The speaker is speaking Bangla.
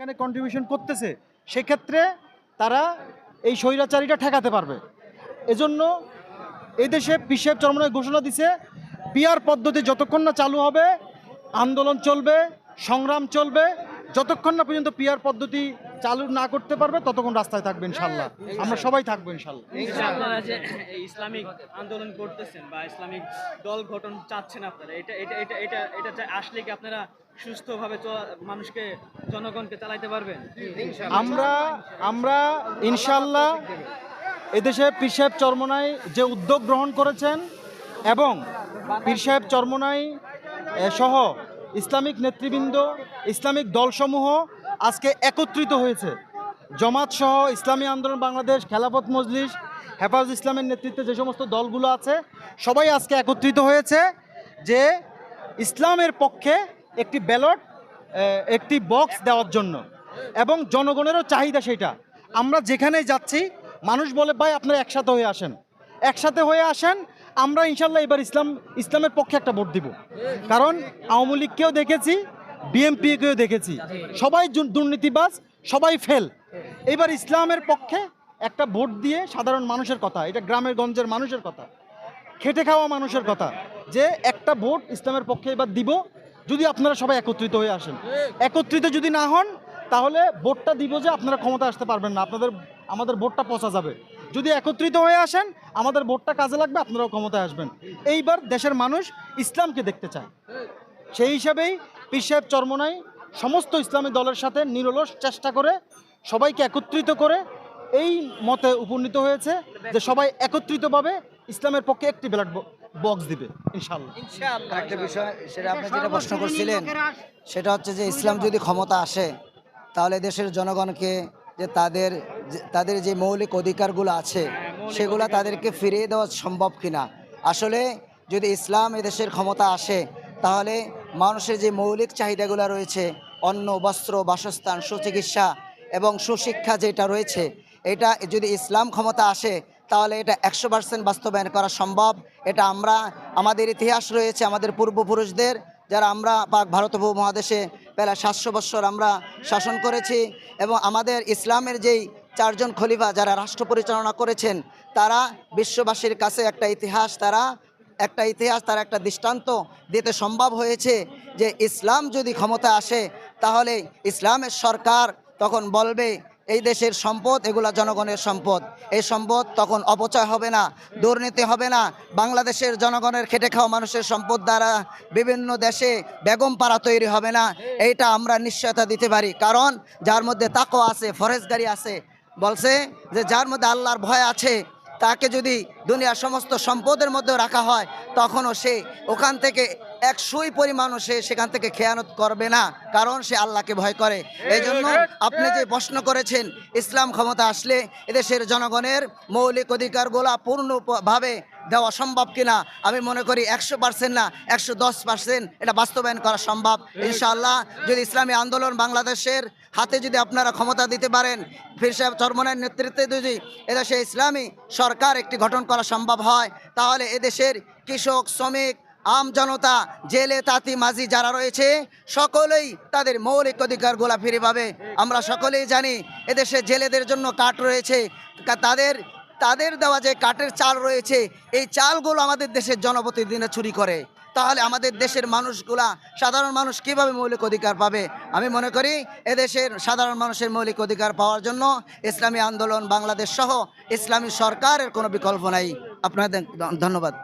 এখানে কন্ট্রিবিউশন করতেছে, সেক্ষেত্রে তারা এই স্বৈরাচারীটা ঠেকাতে পারবে। এজন্য এই দেশে পিসেব চরমনায় ঘোষণা দিছে পিয়ার পদ্ধতি যতক্ষণ না চালু হবে, আন্দোলন চলবে, সংগ্রাম চলবে, যতক্ষণ না পর্যন্ত পিয়ার পদ্ধতি চালু না করতে পারবে, ততক্ষণ রাস্তায় থাকবে ইনশাল্লাহ। আমরা সবাই থাকব ইনশাল্লাহ। ইসলামিক আন্দোলন করতেছেন বা ইসলামিক দল গঠন চাচ্ছেন আপনারা এটা এটা এটা এটা আসলে কি আপনারা সুস্থভাবে মানুষকে, জনগণকে চালাইতে পারবেন? আমরা আমরা ইনশাল্লাহ এদেশে পীর সাহেব চরমনাই যে উদ্যোগ গ্রহণ করেছেন এবং পীর সাহেব চরমনাই সহ ইসলামিক নেতৃবৃন্দ, ইসলামিক দলসমূহ আজকে একত্রিত হয়েছে। জমাত সহ ইসলামী আন্দোলন, বাংলাদেশ খেলাফত মজলিস হেফাজ ইসলামের নেতৃত্বে যে সমস্ত দলগুলো আছে, সবাই আজকে একত্রিত হয়েছে যে ইসলামের পক্ষে একটি ব্যালট একটি বক্স দেওয়ার জন্য। এবং জনগণেরও চাহিদা সেটা। আমরা যেখানেই যাচ্ছি, মানুষ বলে, ভাই, আপনারা একসাথে হয়ে আসেন। একসাথে হয়ে আসেন, আমরা ইনশাল্লাহ এবার ইসলাম, ইসলামের পক্ষে একটা ভোট দিব। কারণ আওয়ামী লীগকেও দেখেছি বিএমপিকেও দেখেছি। সবাই দুর্নীতিবাজ, সবাই ফেল। এবার ইসলামের পক্ষে একটা ভোট দিয়ে সাধারণ মানুষের কথা, এটা গ্রামের গঞ্জের মানুষের কথা, খেটে খাওয়া মানুষের কথা, যে একটা ভোট ইসলামের পক্ষে এবার দিব যদি আপনারা সবাই একত্রিত হয়ে আসেন। একত্রিত যদি না হন তাহলে ভোটটা দিব যে আপনারা ক্ষমতা আসতে পারবেন না। আপনাদের আমাদের ভোটটা পচা যাবে। যদি একত্রিত হয়ে আসেন আমাদের ভোটটা কাজে লাগবে আপনারাও ক্ষমতায় আসবেন। এইবার দেশের মানুষ ইসলামকে দেখতে চায়। সেই হিসাবেই পীর সাহেব চরমনাই সমস্ত ইসলামী দলের সাথে নিরলস চেষ্টা করে সবাইকে একত্রিত করে এই মতে উপনীত হয়েছে যে সবাই একত্রিতভাবে ইসলামের পক্ষে একটি ব্যালট বক্স দিবে ইনশাল্লাহ একটা বিষয় সেটা আপনি যেটা প্রশ্ন করছিলেন সেটা হচ্ছে যে ইসলাম যদি ক্ষমতা আসে তাহলে দেশের জনগণকে যে তাদের তাদের যে মৌলিক অধিকারগুলো আছে সেগুলো তাদেরকে ফিরিয়ে দেওয়া সম্ভব কিনা? আসলে যদি ইসলাম এদেশের ক্ষমতা আসে তাহলে মানুষের যে মৌলিক চাহিদাগুলো রয়েছে অন্ন বস্ত্র বাসস্থান সুচিকিৎসা এবং সুশিক্ষা যেটা রয়েছে এটা যদি ইসলাম ক্ষমতা আসে, তাহলে এটা একশো পার্সেন্ট বাস্তবায়ন করা সম্ভব। এটা আমরা, আমাদের ইতিহাস রয়েছে, আমাদের পূর্বপুরুষদের, যারা আমরা পাক ভারত উপমহাদেশে প্রায় সাতশো বৎসর আমরা শাসন করেছি এবং আমাদের ইসলামের যেই চারজন খলিফা যারা রাষ্ট্র পরিচালনা করেছেন, তারা বিশ্ববাসীর কাছে একটা ইতিহাস, তারা একটা ইতিহাস, তার একটা দৃষ্টান্ত দিতে সম্ভব হয়েছে যে ইসলাম যদি ক্ষমতা আসে, তাহলে ইসলামের সরকার তখন বলবে এই দেশের সম্পদ, এগুলা জনগণের সম্পদ। এই সম্পদ তখন অপচয় হবে না, দুর্নীতি হবে না। বাংলাদেশের জনগণের খেটে খাওয়া মানুষের সম্পদ দ্বারা বিভিন্ন দেশে বেগম পাড়া তৈরি হবে না। এইটা আমরা নিশ্চয়তা দিতে পারি। কারণ যার মধ্যে তাকো আছে, ফরেজগারি আছে, বলছে যে যার মধ্যে আল্লাহর ভয় আছে, তাকে যদি দুনিয়ার সমস্ত সম্পদের মধ্যে রাখা হয়, তখনও সে ওখান থেকে এক সুই পরিমাণও সে সেখান থেকে খেয়ানত করবে না, কারণ সে আল্লাহকে ভয় করে। এই জন্য আপনি যে প্রশ্ন করেছেন, ইসলাম ক্ষমতা আসলে এদেশের জনগণের মৌলিক অধিকারগুলা পূর্ণভাবে দেওয়া সম্ভব কিনা, আমি মনে করি একশো পার্সেন্ট না, একশো দশ পার্সেন্ট এটা বাস্তবায়ন করা সম্ভব। ইনশাআল্লাহ, যদি ইসলামী আন্দোলন বাংলাদেশের হাতে যদি আপনারা ক্ষমতা দিতে পারেন, ফির সাহেব চরমনের নেতৃত্বে যদি এদেশে ইসলামী সরকার একটি গঠন করা সম্ভব হয়, তাহলে এদেশের কৃষক, শ্রমিক আম জনতা, জেলে, তাঁতি, মাঝি যারা রয়েছে, সকলেই তাদের মৌলিক অধিকারগুলা ফিরে পাবে। আমরা সকলেই জানি এদেশে জেলেদের জন্য কাঠ রয়েছে। তাদের তাদের দেওয়া যে কাঠের চাল রয়েছে, এই চালগুলো আমাদের দেশের জনপ্রতিদিনে চুরি করে। তাহলে আমাদের দেশের মানুষগুলা, সাধারণ মানুষ কীভাবে মৌলিক অধিকার পাবে? আমি মনে করি এদেশের সাধারণ মানুষের মৌলিক অধিকার পাওয়ার জন্য ইসলামী আন্দোলন, বাংলাদেশ সহ ইসলামী সরকারের কোনো বিকল্প নাই। আপনাদের ধন্যবাদ।